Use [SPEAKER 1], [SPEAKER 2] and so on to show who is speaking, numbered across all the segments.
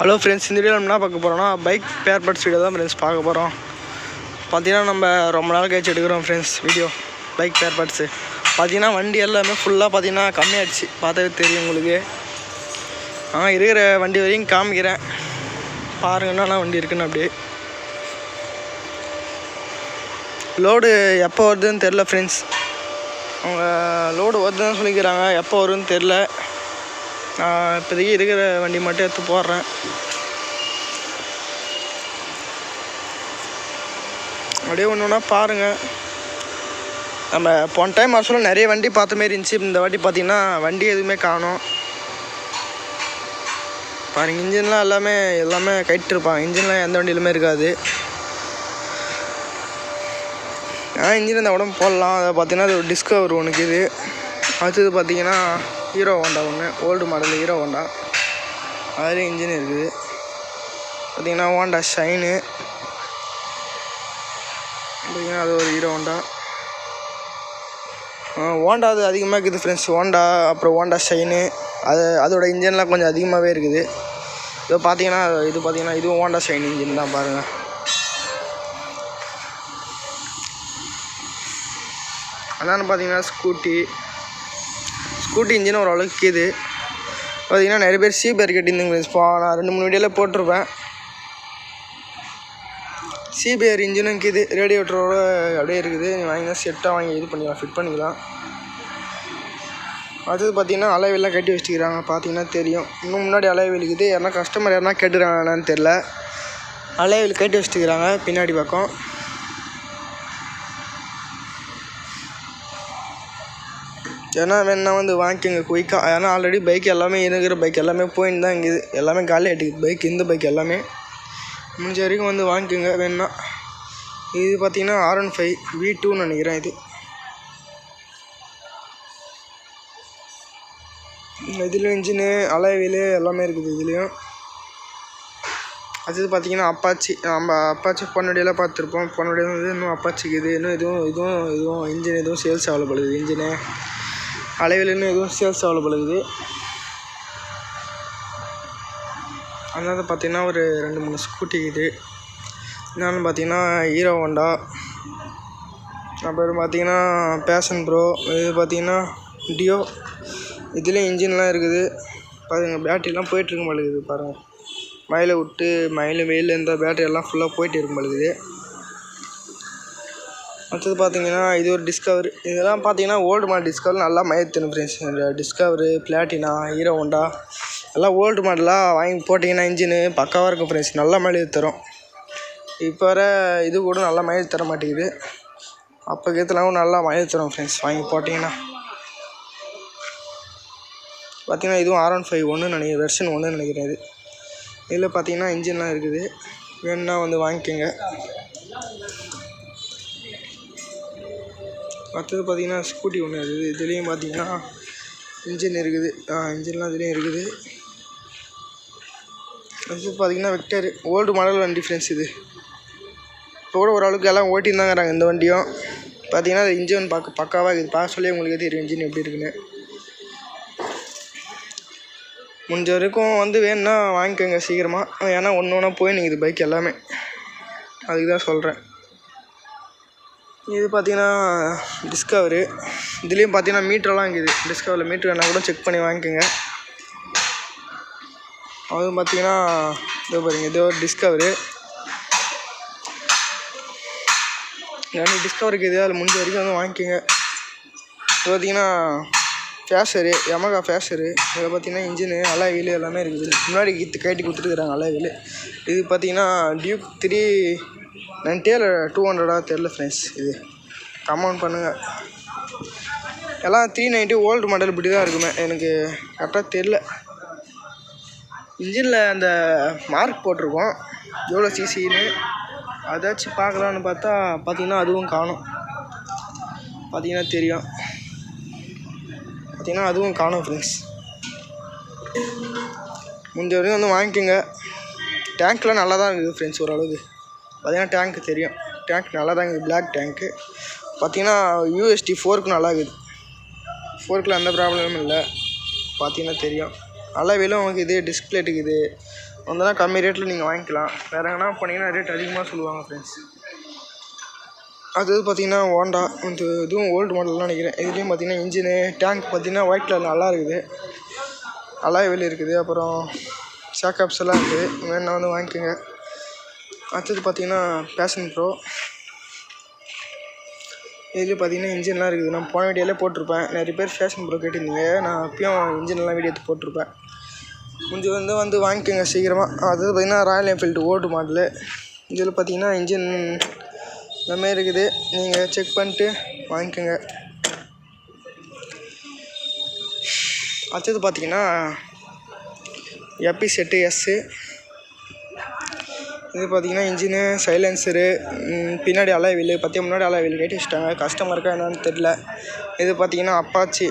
[SPEAKER 1] Hello friends இந்த video நம்ம என்ன பார்க்க போகிறோம்னா பைக் பேர் பார்ட்ஸ் வீடியோ தான் ஃப்ரெண்ட்ஸ் பார்க்க போகிறோம் பார்த்தீங்கன்னா நம்ம ரொம்ப நாள் கழிச்சு எடுக்கிறோம் ஃப்ரெண்ட்ஸ் வீடியோ பைக் பேர் பார்ட்ஸு பார்த்தீங்கன்னா வண்டி எல்லாமே ஃபுல்லாக பார்த்தீங்கன்னா கம்மியாயிடுச்சு. பார்த்தாவே தெரியும் உங்களுக்கு. ஆ இருக்கிற வண்டி வரையும் காமிக்கிறேன். பாருங்க என்னென்ன வண்டி இருக்குன்னு அப்படியே. லோடு எப்போ வருதுன்னு தெரில ஃப்ரெண்ட்ஸ் அவங்க லோடு வருதுன்னு சொல்லிக்கிறாங்க. எப்போ வருதுன்னு தெரில நான் இப்போதைக்கு இருக்கிற வண்டி மட்டும் எடுத்து போடுறேன். அப்படியே ஒன்று ஒன்றா பாருங்கள் நம்ம போன டைம் வர நிறைய வண்டி பார்த்த மாரி இருந்துச்சு. இந்த வாட்டி பார்த்தீங்கன்னா வண்டி எதுவுமே காணோம். பாருங்க இன்ஜின்லாம் எல்லாமே எல்லாமே கைட்டிருப்பாங்க இன்ஜின்லாம் எந்த வண்டியிலுமே இருக்காது. ஆ இன்ஜின் இந்த உடம்பு போடலாம். அதை பார்த்தீங்கன்னா அது ஒரு டிஸ்கவர் ஒன்றுக்கு இது அடுத்தது பார்த்திங்கன்னா ஹீரோ ஹோண்டா ஒன்று ஓல்டு மாடல் ஹீரோ ஹோண்டா. அதுலேயும் இன்ஜின் இருக்குது. பார்த்திங்கன்னா ஹோண்டா ஷைனு. பார்த்தீங்கன்னா அது ஒரு ஹீரோ ஹோண்டா. ஹோண்டா அது அதிகமாக இருக்குது ஃப்ரெண்ட்ஸ் ஹோண்டா அப்புறம் ஹோண்டா ஷைனு. அது அதோட இன்ஜின்லாம் கொஞ்சம் அதிகமாகவே இருக்குது. இதோ பார்த்தீங்கன்னா இது பார்த்தீங்கன்னா இதுவும் ஹோண்டா ஷைன் இன்ஜின் தான் பாருங்கள் அதான் பார்த்தீங்கன்னா ஸ்கூட்டி. ஸ்கூட்டி இன்ஜின் ஓரளவுக்கு இது பார்த்தீங்கன்னா நிறைய பேர் சி கேட்டிருந்தீங்க கட்டியிருந்தீங்க நான் ரெண்டு மூணு வீடியோவில் போட்டிருப்பேன். சிபிஆர் இன்ஜினும் இருக்குது ரேடியேட்டரோட அப்படியே இருக்குது. வாங்கினா செட்டாக வாங்கி இது பண்ணிக்கலாம் ஃபிட் பண்ணிக்கலாம். அடுத்தது பார்த்திங்கன்னா அலைவெல்லாம் கட்டி வச்சுக்கிறாங்க பார்த்தீங்கன்னா தெரியும். இன்னும் முன்னாடி அலைவெல் இருக்குது. யாருனா கஸ்டமர் யாருனா கேட்டுக்கிறாங்கன்னு தெரில அலைவெல் கட்டி வச்சுக்கிறாங்க பின்னாடி பக்கம். ஏன்னா வேணா வந்து வாங்கிக்கோங்க குயிக்காக ஏன்னா ஆல்ரெடி பைக் எல்லாமே இருக்கிற பைக் எல்லாமே போயின்னு தான் இருக்குது. எல்லாமே காலி ஆகிட்டு பைக் இந்த பைக் எல்லாமே. முடிஞ்ச வரைக்கும் வந்து வாங்கிக்கோங்க வேணா இது பார்த்தீங்கன்னா ஆர் ஒன் ஃபைவ் வி டூன்னு நினைக்கிறேன் இது. இதுலேயும் இன்ஜினு அலைவீலு எல்லாமே இருக்குது இதுலேயும். அடுத்தது பார்த்தீங்கன்னா அப்பாச்சி நம்ம அப்பாச்சி பொன்னடியெல்லாம் பார்த்துருப்போம். பொன்னடி வந்து இன்னும் அப்பாச்சிக்கு இது இன்னும் இதுவும் இதுவும் இதுவும் இன்ஜின் எதுவும் சேல்ஸ் அவைலபிள் இருக்குது. இன்ஜினு அலைவில் இன்னும் எதுவும் சேல்ஸ் அவைலபிள் இருக்குது. அதனால் பார்த்தீங்கன்னா ஒரு ரெண்டு மூணு ஸ்கூட்டி இது என்னென்னு பார்த்தீங்கன்னா ஹீரோ ஹோண்டா. அப்புறம் பார்த்தீங்கன்னா பேஷன் ப்ரோ இது பார்த்தீங்கன்னா டியோ இதுலேயும் இன்ஜின்லாம் இருக்குது. பாருங்க பேட்டரிலாம் போயிட்டுருக்க மாட்டேங்குது பாருங்கள் மயிலை விட்டு மயில் வெயில் இருந்தால் பேட்டரி எல்லாம் ஃபுல்லாக போயிட்டு இருக்க மாட்டேங்குது அடுத்தது பார்த்தீங்கன்னா இது ஒரு டிஸ்கவர் இதெல்லாம் பார்த்தீங்கன்னா ஓல்டு மாடல் டிஸ்கவர் நல்லா மயத்தின் ஃப்ரெண்ட்ஸ் இந்த டிஸ்கவரு பிளாட்டினா ஹீரோ ஹோண்டா எல்லாம் ஓல்டு மாடலாக வாங்கி போட்டிங்கன்னா இன்ஜினு பக்காவாக இருக்கும் ஃப்ரெண்ட்ஸ் நல்லா மைலேஜ் தரும். இப்போ வர இது கூட நல்லா மைலேஜ் தர மாட்டேங்குது. அப்போ கேத்துலாம் நல்லா மைலேஜ் தரும் ஃப்ரெண்ட்ஸ் வாங்கி போட்டிங்கன்னா. பார்த்தீங்கன்னா இதுவும் ஆர் ஒன் ஃபைவ் ஒன்று நினைக்கிறேன். வெர்ஷன் ஒன்று நினைக்கிறேன் இது. இதில் பார்த்தீங்கன்னா இன்ஜின்லாம் இருக்குது. வேணுன்னா வந்து வாங்கிக்கோங்க. அடுத்தது பார்த்தீங்கன்னா ஸ்கூட்டி ஒன்று இருக்குது. இதுலேயும் பார்த்தீங்கன்னா இன்ஜின் இருக்குது. இன்ஜின்லாம் இதுலேயும் இருக்குது. அடுத்து பார்த்தீங்கன்னா வெக்டர் ஓல்டு மாடல் வண்டி ஃப்ரெண்ட்ஸ் இது. இப்போ கூட ஓரளவுக்கு எல்லாம் ஓட்டின்னு இந்த வண்டியும். பார்த்தீங்கன்னா அது இன்ஜின் பார்க்க பக்காவாக இருக்குது. பார்க்க சொல்லி உங்களுக்கு தெரியும் இன்ஜின் எப்படி இருக்குன்னு. முடிஞ்ச வரைக்கும் வந்து வேணும்னா வாங்கிக்கோங்க சீக்கிரமாக ஏன்னா ஒன்று ஒன்றா போய் நிற்குது பைக் எல்லாமே. அதுக்கு தான் சொல்கிறேன் இது பார்த்தீங்கன்னா டிஸ்கவரு இதுலேயும் பார்த்தீங்கன்னா மீட்டரெலாம் இருக்குது. டிஸ்கவரில் மீட்ரு வேணால் கூட செக் பண்ணி வாங்கிக்கோங்க. அதுவும் பார்த்தீங்கன்னா இதோ பாருங்க இது ஒரு டிஸ்கவரு ஏன்னா டிஸ்கவருக்கு இது அதில் முடிஞ்ச வரைக்கும் வந்து வாங்கிக்கோங்க. இது பார்த்தீங்கன்னா ஃபேஷரு யமகா ஃபேஷரு இதில் பார்த்தீங்கன்னா இன்ஜினு அலாய் வீலு எல்லாமே இருக்குது. முன்னாடி கீத்து கட்டி கொடுத்துருக்குறாங்க அலாய் வீலு இது பார்த்தீங்கன்னா டியூக் த்ரீ நைன்ட்டியா இல்லை டூ ஹண்ட்ரடா தெரில ஃப்ரெண்ட்ஸ் இது கமெண்ட் பண்ணுங்கள் எல்லாம் த்ரீ நைன்ட்டி ஓல்டு மாடல் இப்படி தான் இருக்குமே. எனக்கு கரெக்டாக தெரில இன்ஜினில் அந்த மார்க் போட்டிருக்கோம். எவ்வளோ சிசின்னு அதாச்சும் பார்க்கலான்னு பார்த்தா பார்த்திங்கன்னா அதுவும் காணும். பார்த்திங்கன்னா தெரியும். பார்த்திங்கன்னா அதுவும் காணும் ஃப்ரெண்ட்ஸ் முடிஞ்ச வரைக்கும் வந்து வாங்கிக்கோங்க. டேங்க்லாம் நல்லா தான் இருக்குது ஃப்ரெண்ட்ஸ் ஓரளவுக்கு. பார்த்தீங்கன்னா டேங்க்கு தெரியும். டேங்க் நல்லா தான் இருக்குது. பிளாக் டேங்க்கு பார்த்தீங்கன்னா யூஎஸ்டி ஃபோருக்கு நல்லா இருக்குது. ஃபோர்க்கில் எந்த ப்ராப்ளமும் இல்லை. பார்த்தீங்கன்னா தெரியும். நல்லா வெளியும் இருக்குது டிஸ்பிளே இருக்குது வந்தால் கம்மி ரேட்டில் நீங்கள் வாங்கிக்கலாம். வேறு எங்கன்னா போனீங்கன்னா ரேட் அதிகமாக சொல்லுவாங்க ஃப்ரெண்ட்ஸ் அது பார்த்தீங்கன்னா ஹோண்டா இந்த இதுவும் ஓல்டு மாடல்லாம் நினைக்கிறேன். இதுலேயும் பார்த்தீங்கன்னா இன்ஜினு டேங்க் பார்த்தீங்கன்னா ஒயிட் கலர் நல்லா இருக்குது. நல்லா வெளியே இருக்குது. அப்புறம் சேக்கப்ஸ் எல்லாம் இருக்குது. வேணா வந்து வாங்கிக்கோங்க. அடுத்தது பார்த்தீங்கன்னா பேஷன் ப்ரோ இதுலேயும் பார்த்தீங்கன்னா இன்ஜின்லாம் இருக்குது. நான் போன வீடியோலே போட்டிருப்பேன். நிறைய பேர் ஃபேஷன் ப்ரோ கேட்டிருந்தீங்க. நான் அப்பயும் இன்ஜின்லாம் வீடியோ எடுத்து போட்டிருப்பேன். கொஞ்சம் வந்து வந்து வாங்கிக்கோங்க சீக்கிரமாக அது பார்த்தீங்கன்னா ராயல் என்ஃபீல்டு ஓல்டு மாடலு இதில் பார்த்தீங்கன்னா இன்ஜின் எல்லாமே இருக்குது. நீங்கள் செக் பண்ணிட்டு வாங்கிக்கோங்க. அடுத்தது பார்த்தீங்கன்னா எப்பி செட்டு எஸ்ஸு இது பார்த்தீங்கன்னா இன்ஜினு சைலன்சரு பின்னாடி அலாய் வீலு பற்றி முன்னாடி அலாய் வீல் கட்டி வச்சுட்டாங்க. கஸ்டமருக்கா என்னன்னு தெரில இது பார்த்தீங்கன்னா அப்பாச்சி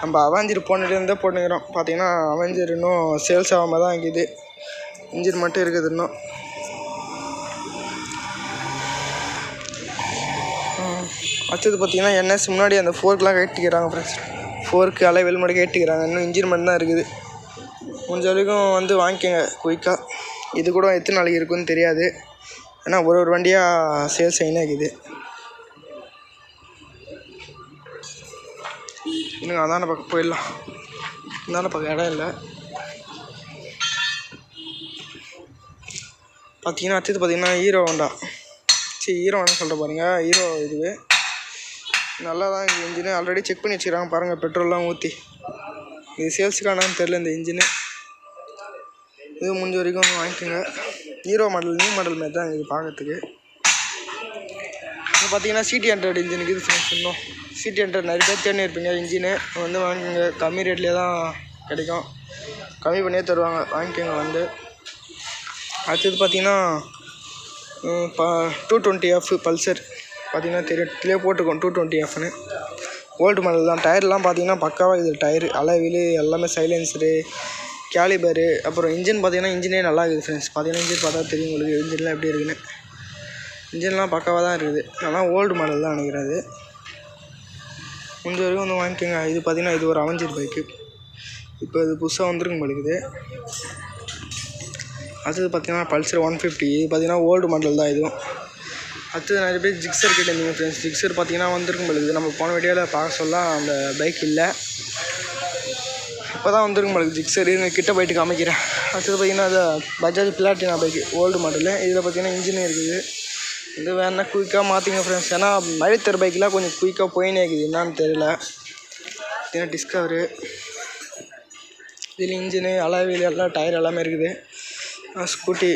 [SPEAKER 1] நம்ம அவஞ்சர் போனதுலேருந்தே போட்டுக்கிறோம். பார்த்தீங்கன்னா அவஞ்சர் இன்னும் சேல்ஸ் ஆகாமல் தான் இருக்குது. இன்ஜின் மட்டும் இருக்குது இன்னும். அடுத்தது பார்த்தீங்கன்னா என்எஸ் முன்னாடி அந்த ஃபோர்க்லாம் கட்டிக்கிறாங்க ஃப்ரெண்ட்ஸ் ஃபோர்க்கு அலைவெல் மட்டும் கேட்டுக்கிறாங்க. இன்னும் இன்ஜின் மட்டும் தான் இருக்குது. முடிஞ்ச வரைக்கும் வந்து வாங்கிக்கோங்க குயிக்காக இது கூட எத்தனை நாளைக்கு இருக்குன்னு தெரியாது. ஏன்னா ஒரு ஒரு வண்டியாக சேல்ஸ் ஆகினே இருக்குது. இன்னும் அதான பக்கம் போயிடலாம். அந்தான பக்கம் இடம் இல்லை. பார்த்தீங்கன்னா அடுத்தது பார்த்தீங்கன்னா ஹீரோ ஹோண்டா சரி ஹீரோ ஹோண்டா சொல்கிற பாருங்க. ஹீரோ இதுவே நல்லா தான் இருக்குது இன்ஜினு ஆல்ரெடி செக் பண்ணி வச்சுக்கிறாங்க பாருங்கள் பெட்ரோல்லாம் ஊற்றி இது சேல்ஸுக்கானான்னு தெரில இந்த இன்ஜினு இது முடிஞ்ச வரைக்கும் வாங்கிக்கோங்க. ஹீரோ மாடல் நியூ மாடல் மாதிரி தான் இது பார்க்கறதுக்கு. இப்போ பார்த்தீங்கன்னா சிடி ஹண்ட்ரட் இன்ஜினுக்கு இது ஃப்ரெண்ட்ஸ் இன்னும் சிடி ஹண்ட்ரட் நிறைய பேர் தேடி இருப்பீங்க இன்ஜினு வந்து வாங்கிக்கோங்க. கம்மி ரேட்லேயே தான் கிடைக்கும். கம்மி பண்ணியே தருவாங்க. வாங்கிக்கோங்க வந்து. அடுத்தது பார்த்தீங்கன்னா டூ டுவெண்ட்டி எஃப் பல்சர் பார்த்தீங்கன்னா தெரியும் இதுலேயே போட்டிருக்கோம் டூ டுவெண்ட்டி எஃப்னு ஓல்டு மாடல் தான். டயர்லாம் பார்த்தீங்கன்னா பக்காவாக இது டயரு அலைவில் எல்லாமே சைலன்சரு கேலிபரு அப்புறம் இன்ஜின் பார்த்தீங்கன்னா இன்ஜினே நல்லா இருக்குது ஃப்ரெண்ட்ஸ் பார்த்தீங்கன்னா இன்ஜின் பார்த்தா தெரியும் உங்களுக்கு இன்ஜின்லாம் எப்படி இருக்குன்னு. இன்ஜின்லாம் பக்காவாக தான் இருக்குது. ஆனால் ஓல்டு மாடல் தான் நினைக்கிறேன் அது முடிஞ்ச வரைக்கும் வந்து வாங்கிக்கோங்க. இது பார்த்தீங்கன்னா இது ஒரு அவஞ்சர் பைக்கு இப்போ இது புதுசாக வந்துருங்க மாட்டேங்குது அடுத்தது பார்த்தீங்கன்னா பல்சர் ஒன் ஃபிஃப்டி இது பார்த்தீங்கன்னா ஓல்டு மாடல் தான் இதுவும். அடுத்தது நிறைய பேர் ஜிக்ஸர் கேட்டிருந்தீங்க ஃப்ரெண்ட்ஸ் ஜிக்ஸர் பார்த்தீங்கன்னா வந்திருக்கும் பொழுது நம்ம போன வீடியோவில் பார்க்க சொல்ல அந்த பைக் இல்லை. இப்போ தான் வந்துருங்க மேடம் ஜிக்ஸர் கிட்ட போயிட்டு காமிக்கிறேன். அடுத்தது பார்த்தீங்கன்னா அது Bajaj Platina bike old model இதில் பார்த்தீங்கன்னா இன்ஜின் இருக்குது. இது வேணா குயிக்காக மாற்றிங்க ஃப்ரெண்ட்ஸ் ஏன்னா மழைத்தர பைக்கெலாம் கொஞ்சம் குயிக்காக போயினே இருக்குது. என்னான்னு தெரியல. பார்த்தீங்கன்னா டிஸ்கவரு இதில் இன்ஜினு அலாவில் எல்லாம் டயர் எல்லாமே இருக்குது. ஸ்கூட்டி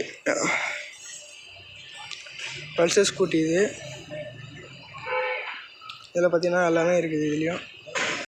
[SPEAKER 1] பல்சர் ஸ்கூட்டி இது. இதில் பார்த்தீங்கன்னா எல்லாமே இருக்குது இதுலேயும்.